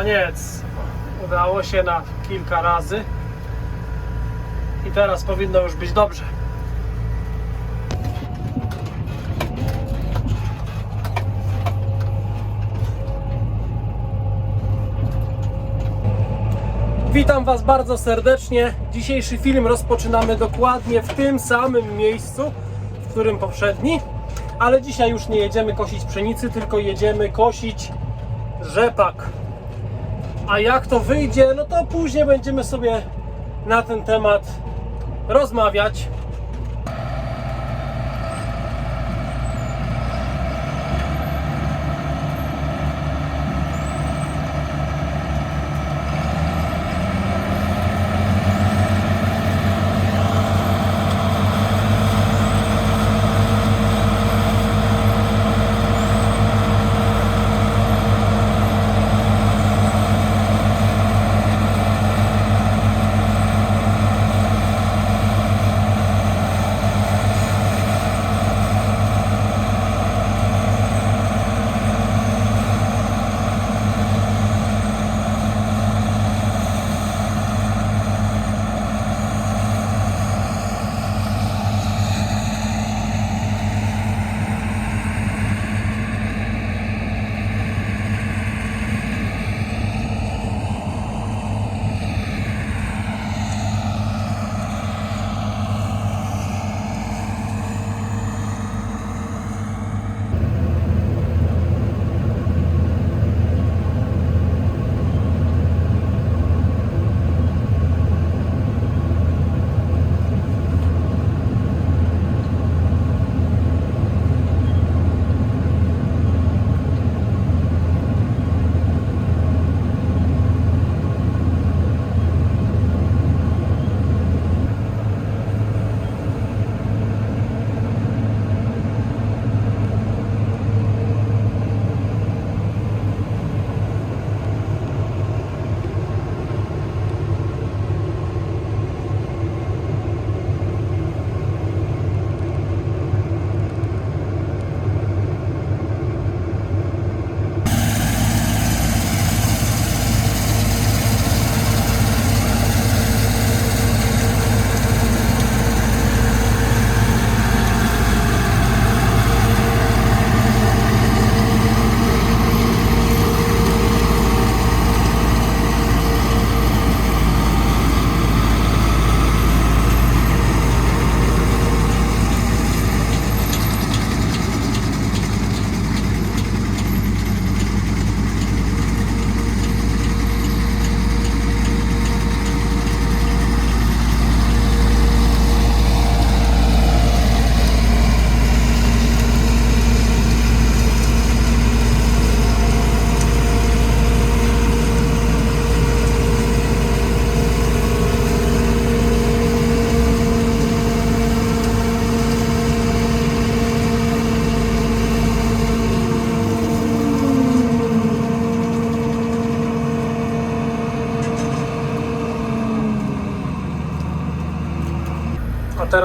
Koniec. Udało się na kilka razy. I teraz powinno już być dobrze. Witam Was bardzo serdecznie. Dzisiejszy film rozpoczynamy dokładnie w tym samym miejscu, w którym poprzedni. Ale dzisiaj już nie jedziemy kosić pszenicy, tylko jedziemy kosić rzepak. A jak to wyjdzie, no to później będziemy sobie na ten temat rozmawiać.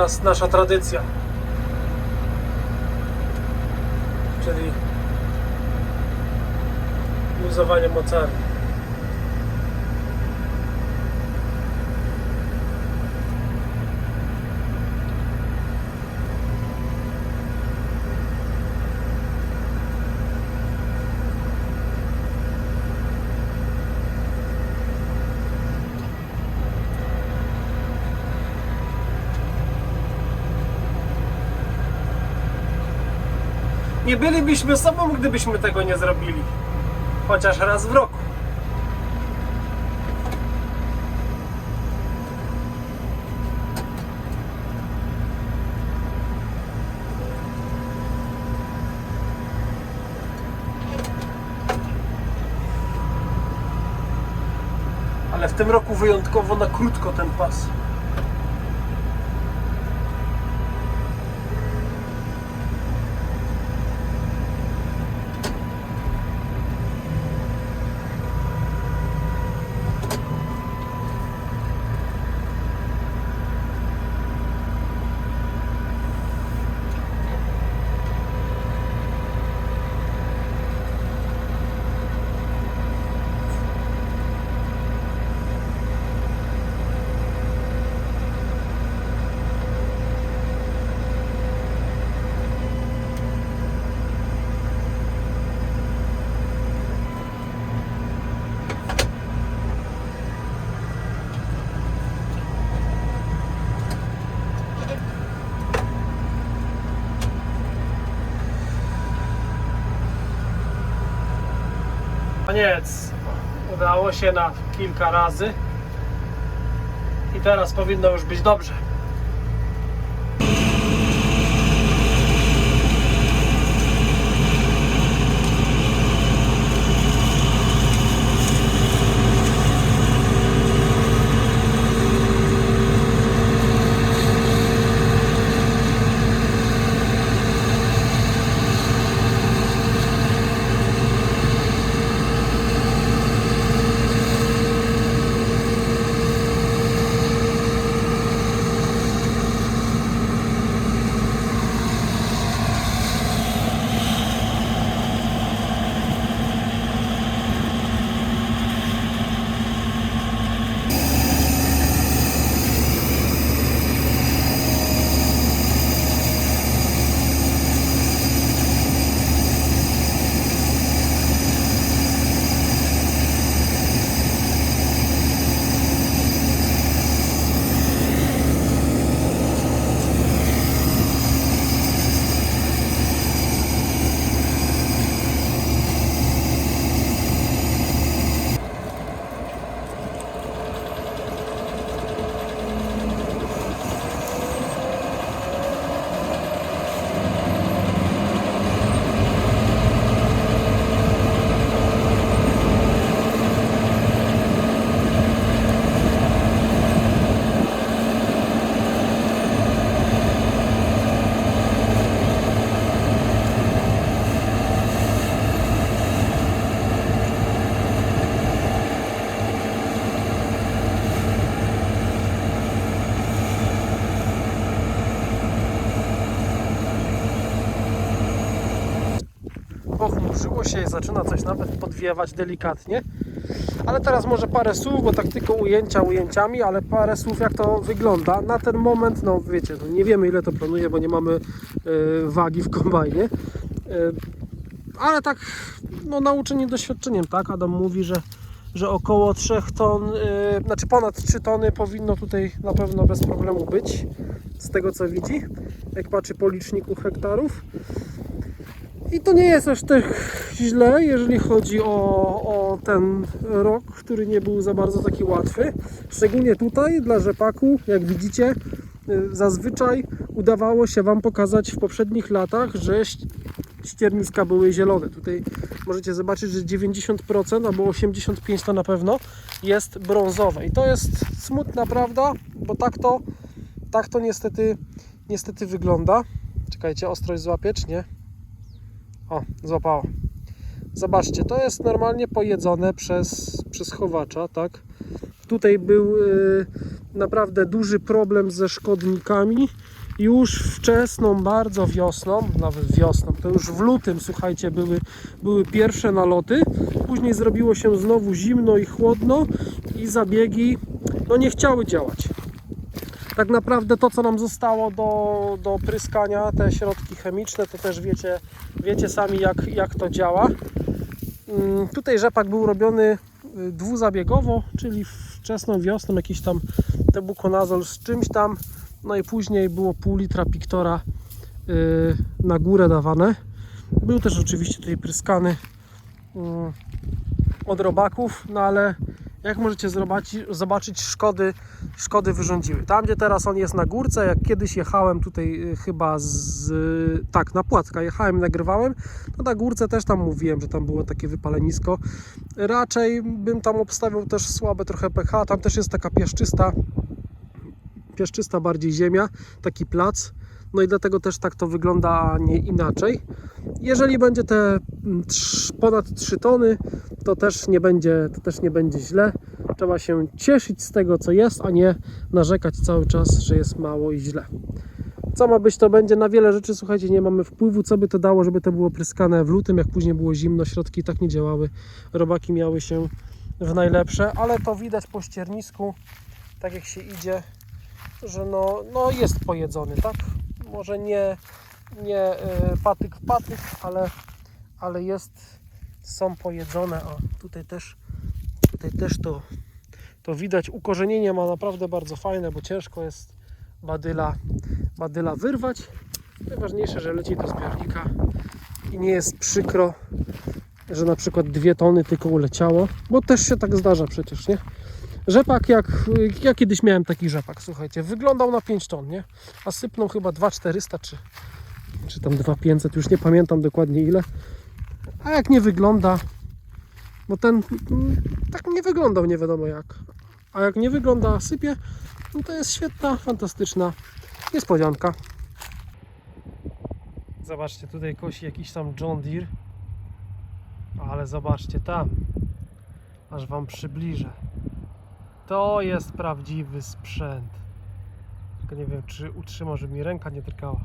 Teraz nasza tradycja. Czyli luzowanie mocarni. Nie bylibyśmy sobą, gdybyśmy tego nie zrobili. Chociaż raz w roku. Ale w tym roku wyjątkowo na krótko ten pas. Koniec. Udało się na kilka razy. I teraz powinno już być dobrze. Pochmurzyło się zaczyna coś nawet podwiewać delikatnie. Ale teraz może parę słów, bo tak tylko ujęcia ujęciami, ale parę słów jak to wygląda. Na ten moment, no wiecie, no nie wiemy ile to planuje, bo nie mamy e, wagi w kombajnie. E, ale tak, no nauczeni doświadczeniem, tak? Adam mówi, że, że około 3 ton, e, znaczy ponad 3 tony powinno tutaj na pewno bez problemu być. Z tego co widzi, jak patrzy po liczniku hektarów. I to nie jest aż tak źle, jeżeli chodzi o, o ten rok, który nie był za bardzo taki łatwy. Szczególnie tutaj dla rzepaku, jak widzicie, y, zazwyczaj udawało się Wam pokazać w poprzednich latach, że ścierniska były zielone. Tutaj możecie zobaczyć, że 90% albo 85% to na pewno jest brązowe. I to jest smutna prawda, bo tak to, tak to niestety, niestety wygląda. Czekajcie, ostrość złapie, czy nie? O, złapało. Zobaczcie, to jest normalnie pojedzone przez, przez chowacza, tak? Tutaj był y, naprawdę duży problem ze szkodnikami. Już wczesną, bardzo wiosną, nawet wiosną, to już w lutym, słuchajcie, były, były pierwsze naloty. Później zrobiło się znowu zimno i chłodno i zabiegi no, nie chciały działać tak naprawdę to, co nam zostało do, do pryskania, te środki chemiczne, to też wiecie, wiecie sami, jak, jak to działa. Mm, Tutaj rzepak był robiony y, dwuzabiegowo, czyli wczesną wiosną jakiś tam tebukonazol z czymś tam, no i później było pół litra piktora y, na górę dawane. Był też oczywiście tutaj pryskany mm, od robaków, no ale jak możecie zobaczyć, zobaczyć szkody, szkody wyrządziły. Tam gdzie teraz on jest na górce, jak kiedyś jechałem tutaj y, chyba z, tak na Płacka jechałem i nagrywałem, to na górce też tam mówiłem, że tam było takie wypalenisko. Raczej bym tam obstawiał też słabe trochę pH, tam też jest taka piaszczysta, piaszczysta bardziej ziemia, taki plac. No i dlatego też tak to wygląda, a nie inaczej. Jeżeli będzie te mm, ponad 3 tony, to też nie będzie, to też nie będzie źle. Trzeba się cieszyć z tego, co jest, a nie narzekać cały czas, że jest mało i źle. Co ma być, to będzie na wiele rzeczy. Słuchajcie, nie mamy wpływu, co by to dało, żeby to było pryskane w lutym, jak później było zimno, środki tak nie działały. Robaki miały się w najlepsze, ale to widać po ściernisku, tak jak się idzie, że no, no jest pojedzony, tak? Może nie, nie y, patyk w patyk, ale, ale jest, są pojedzone. O, tutaj też, tutaj też to, to widać. Ukorzenienie ma naprawdę bardzo fajne, bo ciężko jest badyla, badyla wyrwać. Najważniejsze, że leci do zbiornika i nie jest przykro że na przykład dwie tony tylko uleciało, bo też się tak zdarza przecież, nie? Rzepak jak, ja kiedyś miałem taki rzepak, słuchajcie, wyglądał na 5 ton, nie? A sypnął chyba 2400 czy, czy tam 2500, już nie pamiętam dokładnie ile. A jak nie wygląda, bo ten mm, tak nie wyglądał nie wiadomo jak. A jak nie wygląda, sypie, no to jest świetna, fantastyczna niespodzianka. Zobaczcie, tutaj kosi jakiś tam John Deere. Ale zobaczcie tam. Aż wam przybliżę. To jest prawdziwy sprzęt. Tylko nie wiem, czy utrzyma, żeby mi ręka nie drgała.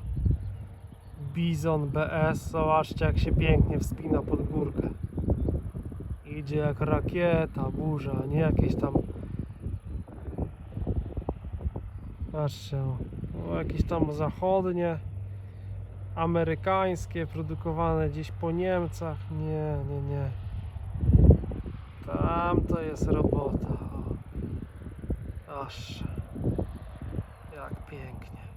Bizon BS, zobaczcie jak się pięknie wspina pod górkę. Idzie jak rakieta, burza, nie jakieś tam. Patrzcie, o, o, jakieś tam zachodnie, amerykańskie, produkowane gdzieś po Niemcach. Nie, nie, nie. Tam to jest robota. Aż. Jak pięknie.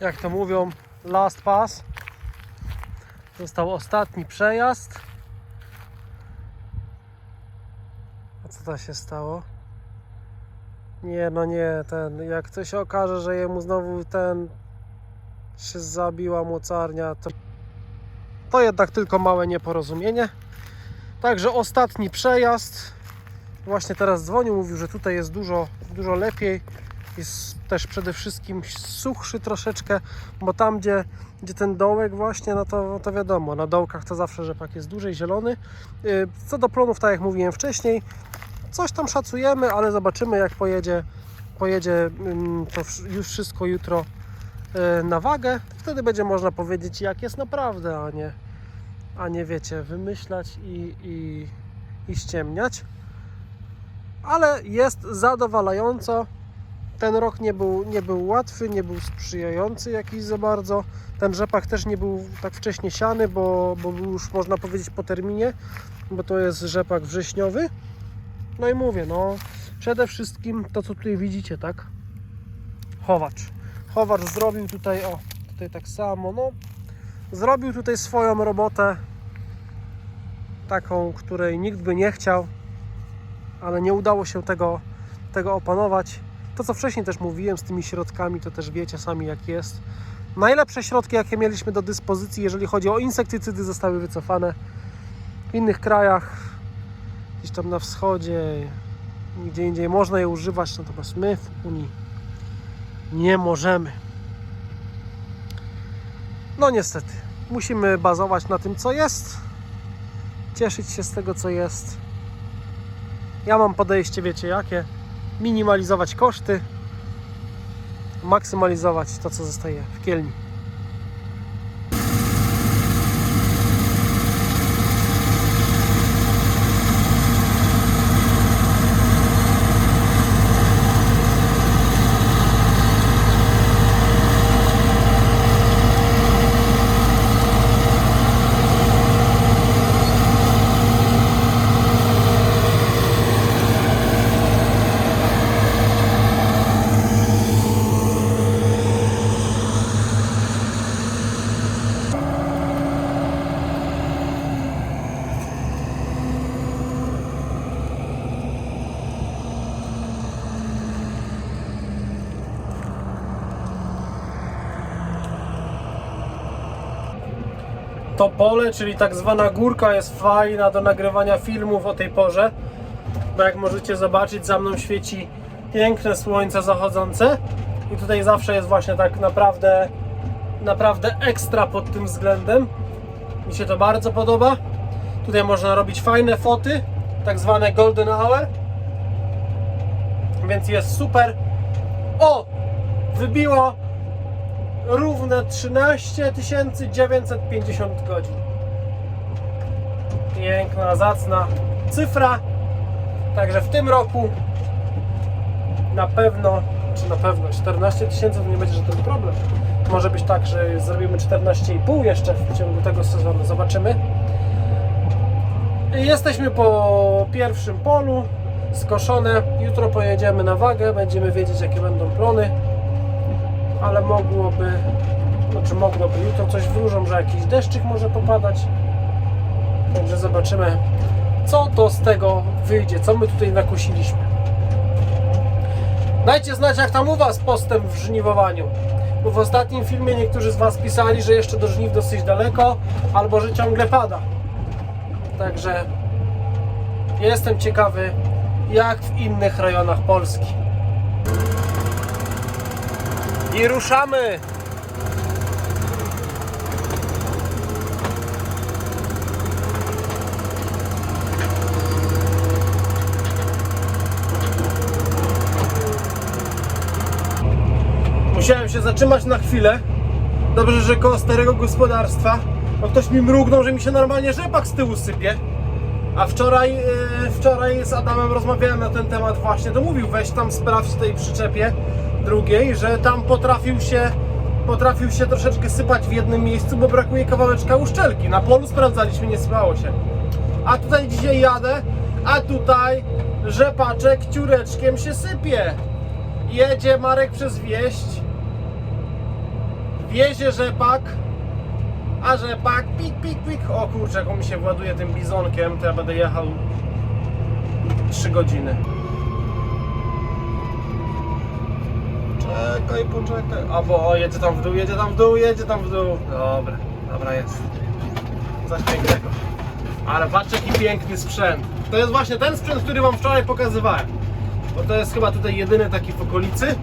Jak to mówią, last pass. Został ostatni przejazd. A co to się stało? Nie, no nie, ten, jak to się okaże, że jemu znowu ten się zabiła mocarnia, to, to jednak tylko małe nieporozumienie. Także ostatni przejazd. Właśnie teraz dzwonił, mówił, że tutaj jest dużo, dużo lepiej jest też przede wszystkim suchszy troszeczkę, bo tam gdzie, gdzie ten dołek właśnie, no to, no to wiadomo, na dołkach to zawsze rzepak jest dłużej zielony. Yy, Co do plonów, tak jak mówiłem wcześniej, coś tam szacujemy, ale zobaczymy jak pojedzie, pojedzie to już wszystko jutro yy, na wagę. Wtedy będzie można powiedzieć jak jest naprawdę, a nie, a nie wiecie, wymyślać i, i, i ściemniać. Ale jest zadowalająco ten rok nie był, nie był łatwy, nie był sprzyjający jakiś za bardzo. Ten rzepak też nie był tak wcześnie siany, bo, bo był już można powiedzieć po terminie, bo to jest rzepak wrześniowy. No i mówię, no przede wszystkim to co tutaj widzicie, tak? Chowacz. Chowacz zrobił tutaj, o, tutaj tak samo, no zrobił tutaj swoją robotę taką, której nikt by nie chciał, ale nie udało się tego, tego opanować. To, co wcześniej też mówiłem z tymi środkami, to też wiecie sami jak jest. Najlepsze środki, jakie mieliśmy do dyspozycji, jeżeli chodzi o insektycydy, zostały wycofane. W innych krajach, gdzieś tam na wschodzie, gdzie indziej można je używać, natomiast my w Unii nie możemy. No niestety, musimy bazować na tym, co jest, cieszyć się z tego, co jest. Ja mam podejście, wiecie jakie? Minimalizować koszty, maksymalizować to, co zostaje w kielni. To pole, czyli tak zwana górka jest fajna do nagrywania filmów o tej porze. Bo jak możecie zobaczyć, za mną świeci Piękne słońce zachodzące. I tutaj zawsze jest właśnie tak naprawdę, naprawdę ekstra pod tym względem. Mi się to bardzo podoba. Tutaj można robić fajne foty, tak zwane golden hour. Więc jest super. O! Wybiło równe 13 950 godzin. Piękna, zacna cyfra. Także w tym roku na pewno, czy na pewno 14 tysięcy to nie będzie żaden problem. Może być tak, że zrobimy 14,5 jeszcze w ciągu tego sezonu. Zobaczymy. Jesteśmy po pierwszym polu, skoszone. Jutro pojedziemy na wagę, będziemy wiedzieć jakie będą plony, ale mogłoby, znaczy mogłoby, jutro coś wróżą, że jakiś deszczyk może popadać. Także zobaczymy, co to z tego wyjdzie, co my tutaj nakosiliśmy. Dajcie znać, jak tam u Was postęp w żniwowaniu. Bo w ostatnim filmie niektórzy z Was pisali, że jeszcze do żniw dosyć daleko, albo że ciągle pada. Także jestem ciekawy, jak w innych rejonach Polski. I ruszamy! Musiałem się zatrzymać na chwilę. Dobrze, że koło starego gospodarstwa. Bo ktoś mi mrugnął, że mi się normalnie rzepak z tyłu sypie. A wczoraj, yy, wczoraj z Adamem rozmawiałem na ten temat właśnie. To mówił, weź tam sprawdź w tej przyczepie drugiej, że tam potrafił się, potrafił się troszeczkę sypać w jednym miejscu, bo brakuje kawałeczka uszczelki. Na polu sprawdzaliśmy, nie sypało się. A tutaj dzisiaj jadę, a tutaj rzepaczek ciureczkiem się sypie. Jedzie Marek przez wieść. Wiezie rzepak. A rzepak pik, pik, pik. O kurczę, jak on mi się właduje tym bizonkiem, to ja będę jechał 3 godziny. Czekaj, poczekaj. A bo o, jedzie tam w dół, jedzie tam w dół, jedzie tam w dół. Dobra, dobra jest. Coś pięknego. Ale patrz jaki piękny sprzęt. To jest właśnie ten sprzęt, który wam wczoraj pokazywałem. Bo to jest chyba tutaj jedyny taki w okolicy.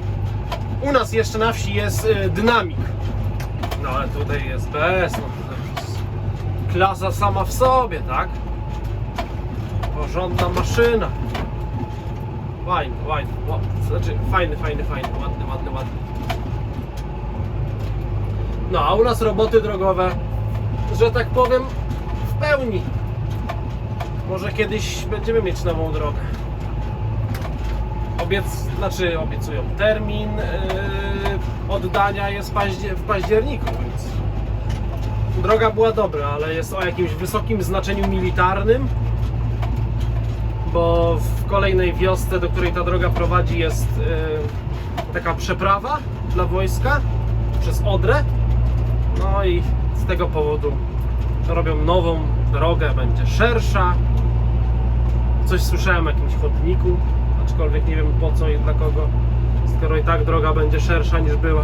U nas jeszcze na wsi jest y, dynamik. No ale tutaj jest bez. No, klasa sama w sobie, tak? Porządna maszyna. Fajny, fajny. Znaczy fajny, fajny, fajny. No a u nas roboty drogowe, że tak powiem, w pełni. Może kiedyś będziemy mieć nową drogę. Obiec, znaczy obiecują termin yy, oddania jest w październiku, więc droga była dobra, ale jest o jakimś wysokim znaczeniu militarnym, bo w kolejnej wiosce, do której ta droga prowadzi, jest yy, taka przeprawa dla wojska przez Odrę. No i z tego powodu robią nową drogę, będzie szersza. Coś słyszałem o jakimś chodniku, aczkolwiek nie wiem po co i dla kogo, skoro i tak droga będzie szersza niż była.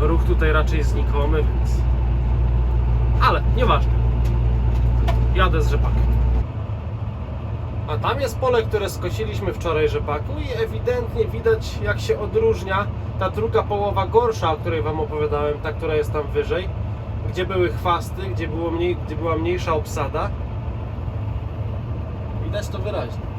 Ruch tutaj raczej znikomy, więc... Ale nieważne. Jadę z rzepakiem. A tam jest pole, które skosiliśmy wczoraj rzepaku i ewidentnie widać jak się odróżnia ta druga połowa gorsza, o której Wam opowiadałem, ta, która jest tam wyżej, gdzie były chwasty, gdzie, było mniej, gdzie była mniejsza obsada. Widać to wyraźnie.